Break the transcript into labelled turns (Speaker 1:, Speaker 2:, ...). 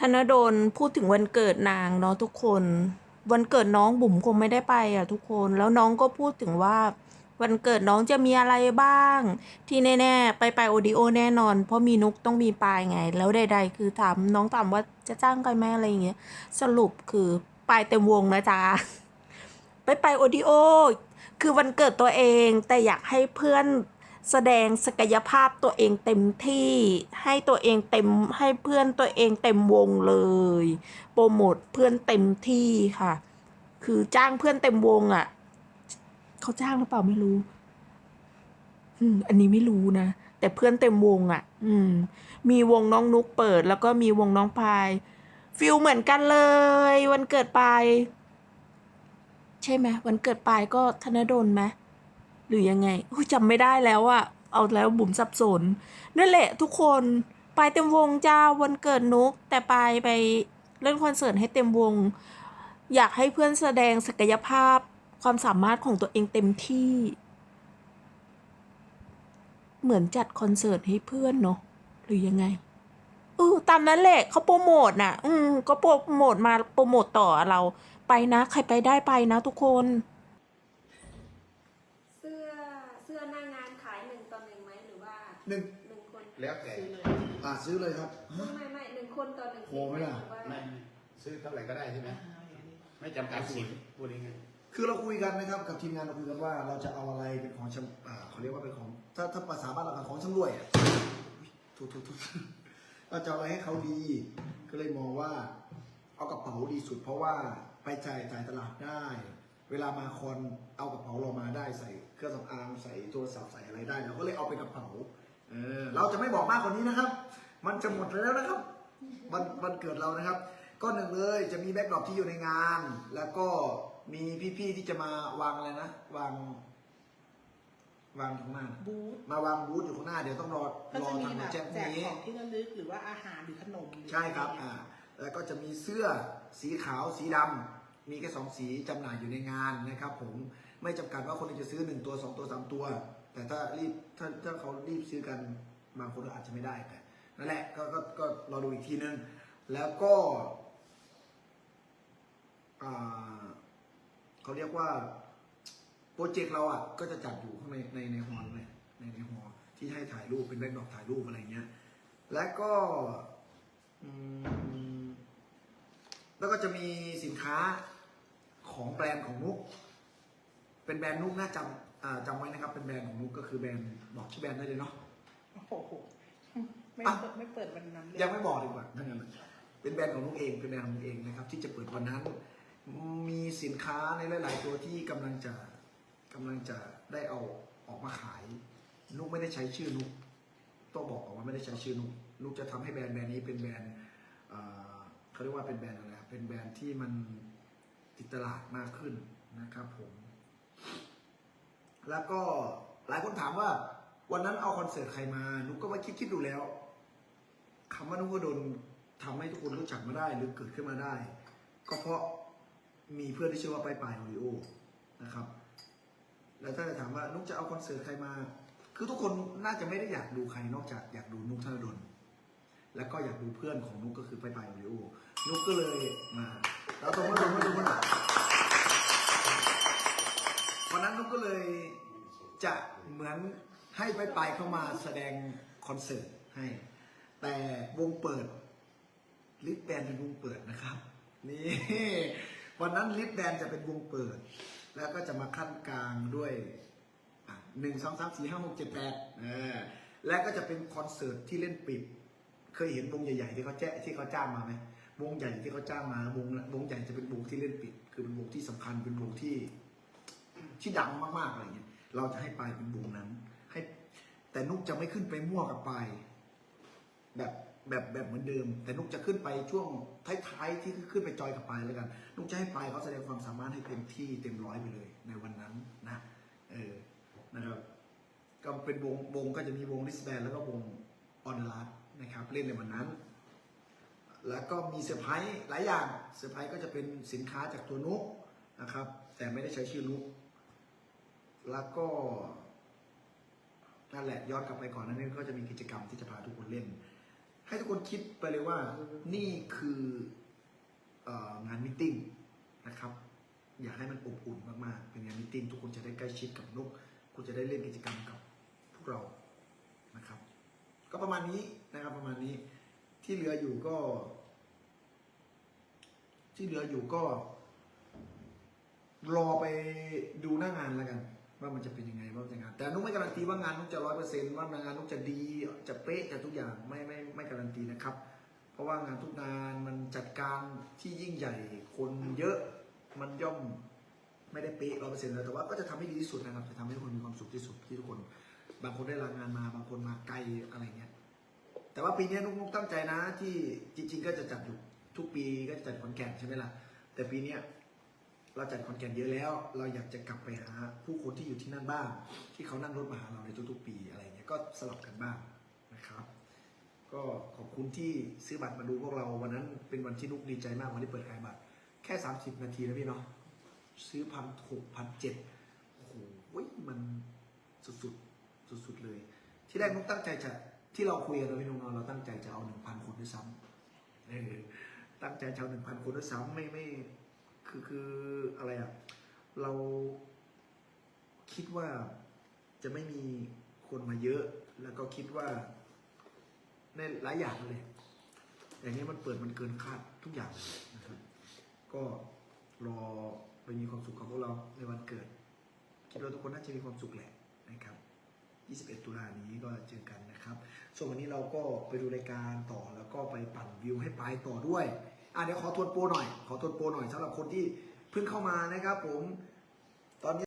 Speaker 1: ธนดลพูดถึงวันเกิดนางเนาะทุกคน วันเกิดน้องบุ๋มคงไม่ได้ไปอะทุกคนแล้วน้องก็พูดถึงว่า วันเกิดน้องจะมีอะไรบ้าง ที่แน่ๆไปไปโอดิโอแน่นอน เพราะมีนุกต้องมีปลายไง แล้วใด ๆ คือถามน้องถามว่าจะจ้างใครไหมอะไรอย่างเงี้ยสรุปคือปลายเต็มวงนะจ๊ะไปไปโอดิโอคือวันเกิดตัวเองแต่อยากให้เพื่อน แสดงศักยภาพตัวเองเต็มที่ให้ตัวเองเต็มให้เพื่อนตัวเองเต็มวงเลย โปรโมทเพื่อนเต็มที่ค่ะ คือจ้างเพื่อนเต็มวงอะ่ะเขาจ้างหรือเปล่าไม่รู้อืมอันนี้ไม่รู้นะ แต่เพื่อนเต็มวงอะ่ะ อืม มีวงน้องนุกเปิด แล้วก็มีวงน้องพายฟิลเหมือนกันเลย วันเกิดปายใช่ไหมวันเกิดปายก็ธนดลไหม หรือยังไงจำไม่ได้แล้วอะเอาแล้วบุ๋มสับสนนั่นแหละทุกคนไปเต็มวงจ้าวันเกิดนุก แต่ไปไปเล่นคอนเสิร์ตให้เต็มวง อยากให้เพื่อนแสดงศักยภาพความสามารถของตัวเองเต็มที่ เหมือนจัดคอนเสิร์ตให้เพื่อนเนาะหรือยังไงเออตามนั้นแหละเขาโปรโมทน่ะ อืมก็โปรโมทมาโปรโมทต่อเราไปนะ ใครไปได้ไปนะทุกคน
Speaker 2: เสื้อเสื้อหน้างานขายหนึ่งต่อหนึ่งไหม หรือว่า
Speaker 3: หนึ่ง
Speaker 2: หนึ่งคน
Speaker 4: แล้วแต่
Speaker 5: ซื้อเลย
Speaker 3: อ่าซื้อเลยครับ
Speaker 2: ไม่ไม่ไม่หนึ่งคนต่อหนึ่ง
Speaker 3: โหไม่ล่ะ
Speaker 2: หรือว่า
Speaker 4: ไม่ซื้อเท่าไหร่ก็ได้ใช่ไหม
Speaker 5: อ่าอย่างนี้
Speaker 4: ไม่จำกัดสินพูดง่าย
Speaker 3: คือเราคุยกันนะครับกับทีมงานเราคุยกันว่าเราจะเอาอะไรเป็นของชำอ่าเขาเรียกว่าเป็นของถ้าถ้าภาษาบ้านเราของชำรวยอะทุกทุกทุกเราจะเอาอะไรให้เขาดี ก็เลยมองว่า เอากระเป๋าดีสุด เพราะว่าไปจ่ายจ่ายตลาดได้ เวลามาคอนเอากระเป๋าเรามาได้ใส่ เครื่องสำอางใส่โทรศัพท์ใส่อะไรได้เราก็เลยเอาเป็นกระเป๋า เออเราจะไม่บอกมากกว่านี้นะครับ มันจะหมดแล้วนะครับวันวันเกิดเรานะครับ ก็หนึ่งเลยจะมีแบ็กดรอปที่อยู่ในงาน แล้วก็มีพี่ๆที่จะมาวางอะไรนะวางวางอยู่ข้างหน้า
Speaker 5: บูธ
Speaker 3: มาวางบูธอยู่ข้างหน้าเดี๋ยวต้องรอ
Speaker 5: ก็
Speaker 3: รอ
Speaker 5: จะมี
Speaker 3: ทาง
Speaker 5: แบบ
Speaker 3: แจ้งพ
Speaker 5: แจ
Speaker 3: รุ่ง
Speaker 5: ก
Speaker 3: นี้
Speaker 5: ของที่ระลึกหรือว่าอาหารหรือขนมหรือ
Speaker 3: ใช่ครับ
Speaker 5: อะไอ่า
Speaker 3: แล้วก็จะมีเสื้อสีขาวสีดำ มีแค่สองสีจำหน่ายอยู่ในงานนะครับผม ไม่จำกัดว่าคนจะซื้อหนึ่งตัวสองตัวสามตัว แต่ถ้ารีบถ้าถ้าเขารีบซื้อกัน บางคนก็อาจจะไม่ได้แต่นั่นแหละก็ก็ก็รอดูอีกทีนึง แล้วก็เขาเรียกว่าโปรเจกต์เราอะก็จะจัดอยู่ข้างในในในฮอเลยในในฮอที่ให้ถ่ายรูปเป็นแบ็คดอปถ่ายรูปอะไรเงี้ย และก็แล้วก็จะมีสินค้าของแบรนด์ของนุก เป็นแบรนด์นุกนะจำอ่าจำไว้นะครับ เป็นแบรนด์ของนุกก็คือแบรนด์บอกชื่อแบรนด์ได้เลยเนาะ
Speaker 5: โอ้โหไม่
Speaker 3: อะ
Speaker 5: เปิดไม่เปิดวันนั้นเลย
Speaker 3: ยังไม่บอกดีกว่าทั้างนั้นเป็นแบรนด์ของนุกเองเป็นแบรนด์ของนุกเองนะครับ ที่จะเปิดวันนั้น มีสินค้าในหลาย ๆ ตัวที่กำลังจะกำลังจะได้เอาออกมาขายนุกไม่ได้ใช้ชื่อนุกต้องบอกก่อนว่าไม่ได้ใช้ชื่อนุกนุกจะทำให้แบรนด์แบรนด์นี้เป็นแบรนด์เอ่อเขาเรียกว่าเป็นแบรนด์อะไรครับเป็นแบรนด์ที่มันติดตลาดมากขึ้นนะครับผม แล้วก็หลายคนถามว่า วันนั้นเอาคอนเสิร์ตใครมานุกก็มาคิดคิดดูแล้วคำว่านุกก็โดนทำให้ทุกคนรู้จักมาได้หรือเกิดขึ้นมาได้ ก็เพราะมีเพื่อนที่ชื่อว่าไปายปายโอริโอนะครับ แล้วถ้าจะถามว่านุกจะเอาคอนเสิร์ตใครมา คือทุกคนน่าจะไม่ได้อยากดูใครนอกจากอยากดูนุกธนดลแล้วก็อยากดูเพื่อนของนุกก็คือไปายปายโอริโอนุกก็เลยมาแล้วตรงมาตรงมาตรงมาวันนั้นนุกก็เลยจะเหมือน ให้ไปายปเข้ามาแสดงคอนเสิร์ตให้ แต่วงเปิด ลิปแบนเป็นวงเปิดนะครับ นี่วันนั้นลิปแบนจะเป็นวงเปิด แล้วก็จะมาขั้นกลางด้วยหนึ่งสองสามสี่ห้าหกเจ็ดแปดแล้วก็จะเป็นคอนเสิร์ตที่เล่นปิด เคยเห็นวงใหญ่ๆที่เขาแจ้ที่เขาจ้างมาไหมวงใหญ่ที่เขาจ้างมาวงวงใหญ่จะเป็นวงที่เล่นปิด คือเป็นวงที่สำคัญเป็นวงที่ที่ดังมากๆอะไรเงี้ยเราจะให้ไปเป็นวงนั้น แต่นุกจะไม่ขึ้นไปมั่วกับปลายแบบแบบแบบเหมือนเดิม แต่นุกจะขึ้นไปช่วงท้ายๆที่ขึ้นไปจอยกับปลายแล้วกัน นุกจะให้ปลายเขาแสดงความสามารถให้เต็มที่เต็มร้อยไปเลย ในวันนั้นนะเออนะครับก็เป็นวงวงก็จะมีวงลิสแบนแล้วก็วงออนไลน์นะครับ เล่นในวันนั้น แล้วก็มีเซอร์ไพรส์หลายอย่างเซอร์ไพรส์ก็จะเป็นสินค้าจากตัวนุกนะครับ แต่ไม่ได้ใช้ชื่อนุกแล้วก็ นั่นแหละย้อนกลับไปก่อนนั้นก็จะมีกิจกรรมที่จะพาทุกคนเล่น ให้ทุกคนคิดไปเลยว่านี่คือเอองานมิทติ้งนะครับ อยากให้มันอบอุ่นมากๆ เป็นงานมิทติ้งทุกคนจะได้ใกล้ชิดกับนก คุณจะได้เล่นกิจกรรมกับพวกเรานะครับ ก็ประมาณนี้นะครับประมาณนี้ที่เหลืออยู่ก็ ที่เหลืออยู่ก็ รอไปดูหน้างานแล้วกัน ว่ามันจะเป็นยังไงว่าจะงานแต่นุกไม่การันตีว่างานนุกจะร้อยเปอร์เซ็นต์ว่างานนุกจะดีจะเป๊ะจะทุกอย่างไม่ไม่ไม่การันตีนะครับ เพราะว่างานทุกงานมันจัดการที่ยิ่งใหญ่คนเยอะมันย่อมไม่ได้เป๊ะร้อยเปอร์เซ็นต์เลยแต่ว่าก็จะทำให้ดีที่สุดนะครับจะทำให้ทุกคนมีความสุขที่สุดที่ทุกคน บางคนได้ลางานมาบางคนมาไกลอะไรเงี้ยแต่ว่าปีนี้นุกนุกตั้งใจนะที่จริง ๆ ก็จะจัดอยู่ทุกปีก็จะจัดขอนแก่นใช่ไหมล่ะแต่ปีนี้ เราจัดขอนแกนเยอะแล้ว เราอยากจะกลับไปหาผู้คนที่อยู่ที่นั่นบ้าง ที่เขานั่งรถมาหาเราในทุกๆปีอะไรเงี้ยก็สลับกันบ้างนะครับ ก็ขอบคุณที่ซื้อบัตรมาดูพวกเราวันนั้นเป็นวันที่นุกดีใจมากวันที่เปิดขายบัตร แค่ 30 นาทีนะพี่เนาะซื้อพันหกพันเจ็ดโอ้โหมันสุดๆสุดๆเลย ที่แรกนุกตั้งใจจะที่เราคุยกันเราพี่นุกเนาะเราตั้งใจจะเอาหนึ่งพันคนด้วยซ้ำตั้งใจจะเอาหนึ่งพันคนด้วยซ้ำไม่ไม่ คือคืออะไรอะเราคิดว่าจะไม่มีคนมาเยอะ แล้วก็คิดว่า ในหลายอย่างเลยอย่างนี้มันเปิดมันเกินคาดทุกอย่างนะครับ ก็รอไปมีความสุขกับพวกเราในวันเกิด คิดว่าทุกคนน่าจะมีความสุขแหละนะครับ21 ตุลานี้ก็เจอกันนะครับ ส่วนวันนี้เราก็ไปดูรายการต่อแล้วก็ไปปั่นวิวให้ปลายต่อด้วย อะเดี๋ยวขอทวนโปรหน่อย ขอทวนโปรหน่อยสำหรับคนที่เพิ่งเข้ามานะครับผมตอนนี้